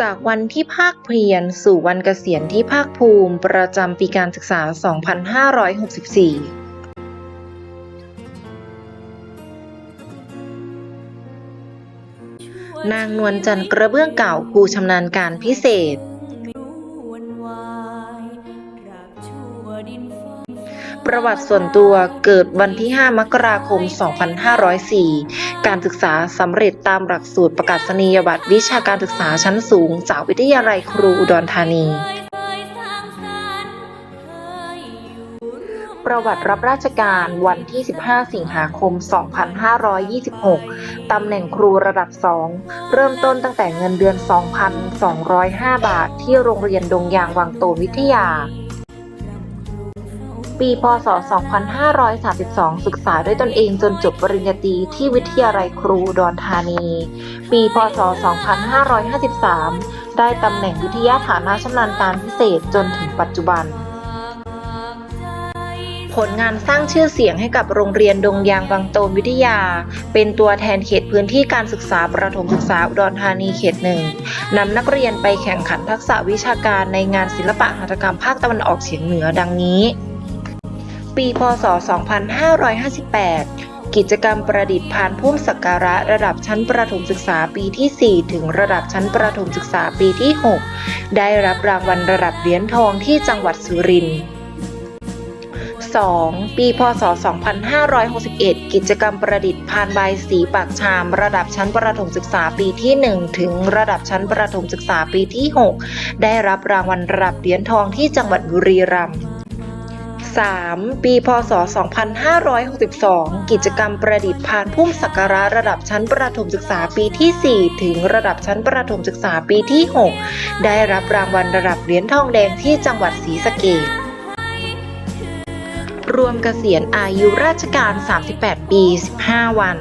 จากวันที่ภาคเพียรสู่วันเกษียณที่ภาคภูมิประจำปีการศึกษา 2564นางนวลจันทร์กระเบื้องเก่าครูชำนาญการพิเศษ ประวัติส่วนตัวเกิดวันที่ 5 มกราคม 2504 การศึกษาสำเร็จตามหลักสูตรประกาศนียบัตรวิชาการศึกษาชั้นสูง จากวิทยาลัยครูอุดรธานี ประวัติรับราชการวันที่ 15 สิงหาคม 2526 ตำแหน่งครูระดับ 2 เริ่มต้นตั้งแต่เงินเดือน 2,205 บาท ที่โรงเรียนดงยางวังโตวิทยา ปีพศ 2532 ศึกษาด้วยตนเองจนจบปริญญาตรีที่วิทยาลัยครูดอุดรธานี ปีพศ 2553 ได้ตำแหน่งวิทยาฐานะชำนาญการพิเศษจนถึงปัจจุบัน ผลงานสร้างชื่อเสียงให้กับโรงเรียนดงยางบางโตนวิทยา เป็นตัวแทนเขตพื้นที่การศึกษาประถมศึกษาอุดรธานีเขตหนึ่งนำนักเรียนไปแข่งขันทักษะวิชาการในงานศิลปะหัตถกรรมภาคตะวันออกเฉียงเหนือดังนี้ ปี พศ 2558 กิจกรรมประดิษฐ์พานพุ่มสักการะระดับชั้นประถมศึกษาปีที่ 4 ถึงระดับชั้นประถมศึกษาปีที่ 6 ได้รับรางวัลระดับเหรียญทองที่จังหวัดสุรินทร์ 2. ปี พศ 2561 กิจกรรมประดิษฐ์พานใบสีปากชาม ระดับชั้นประถมศึกษาปีที่ 1 ถึงระดับชั้นประถมศึกษาปีที่ 6 ได้รับรางวัลระดับเหรียญทองที่จังหวัดบุรีรัมย์ 3. ปี พศ 2562 กิจกรรมประดิษฐ์พานพุ่มสักการะระดับชั้นประถมศึกษาปีที่ 4 ถึงระดับชั้นประถมศึกษาปีที่ 6 ได้รับรางวัลระดับเหรียญทองแดงที่จังหวัดศรีสะเกษรวมเกษียณอายุราชการ 38 ปี 15 วัน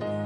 Bye.